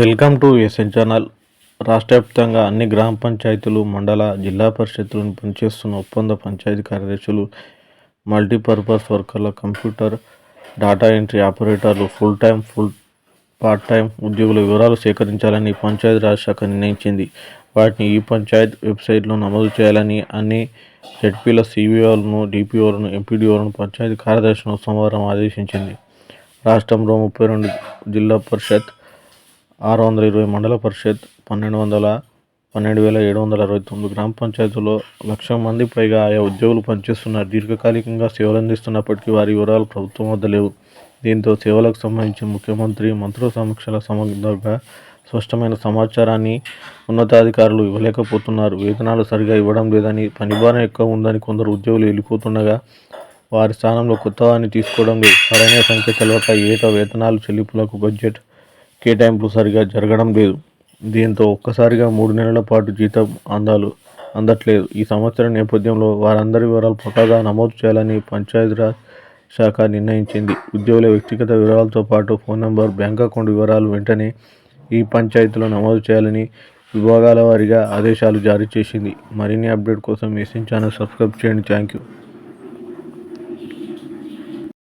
Welcome to SN channel. రాష్ట్ర వ్యాప్తంగా అన్ని గ్రామ పంచాయతీలు మండల జిల్లా పరిషత్తులను పనిచేస్తున్న ఒప్పంద పంచాయతీ కార్యదర్శులు మల్టీపర్పస్ వర్కర్ల కంప్యూటర్ డేటా ఎంట్రీ ఆపరేటర్లు full time full part time ఉద్యోగుల వివరాలు సేకరించాలని పంచాయతీరాజ్ శాఖ నిర్ణయించింది. వాటిని ఈ పంచాయత్ వెబ్సైట్లో నమోదు చేయాలని అన్ని జెడ్పీల సీవీఓలను డిపిఓలను ఎంపీడీఓలను పంచాయతీ కార్యదర్శులను సోమవారం ఆదేశించింది. రాష్ట్రంలో ముప్పై రెండు జిల్లా పరిషత్ ఆరు వందల ఇరవై మండల పరిషత్ పన్నెండు వందల పన్నెండు వేల ఏడు వందల అరవై తొమ్మిది గ్రామ పంచాయతీలో లక్ష మంది పైగా ఆయా ఉద్యోగులు పనిచేస్తున్నారు. దీర్ఘకాలికంగా సేవలు అందిస్తున్నప్పటికీ వారి వివరాలు ప్రభుత్వం వద్ద లేవు. దీంతో సేవలకు సంబంధించి ముఖ్యమంత్రి మంత్రుల సమీక్షల సమగ్రంగా స్పష్టమైన సమాచారాన్ని ఉన్నతాధికారులు ఇవ్వలేకపోతున్నారు. వేతనాలు సరిగా ఇవ్వడం లేదని పనిభారం ఎక్కువ ఉందని కొందరు ఉద్యోగులు వెళ్ళిపోతుండగా వారి స్థానంలో కొత్త వారిని తీసుకోవడం లేదు. సరైన సంఖ్య తెలవక ఏటా వేతనాలు చెల్లింపులకు బడ్జెట్ కేటాయింపులు సరిగా జరగడం లేదు. దీంతో ఒక్కసారిగా మూడు నెలల పాటు జీతం అందాలు అందట్లేదు. ఈ సంవత్సరం నేపథ్యంలో వారందరి వివరాలు పక్కాగా నమోదు చేయాలని పంచాయతీరాజ్ శాఖ నిర్ణయించింది. ఉద్యోగుల వ్యక్తిగత వివరాలతో పాటు ఫోన్ నెంబర్ బ్యాంక్ అకౌంట్ వివరాలు వెంటనే ఈ పంచాయతీలో నమోదు చేయాలని విభాగాల వారీగా ఆదేశాలు జారీ చేసింది. మరిన్ని అప్డేట్ కోసం మెసేజ్ ఛానల్ సబ్స్క్రైబ్ చేయండి. Thank you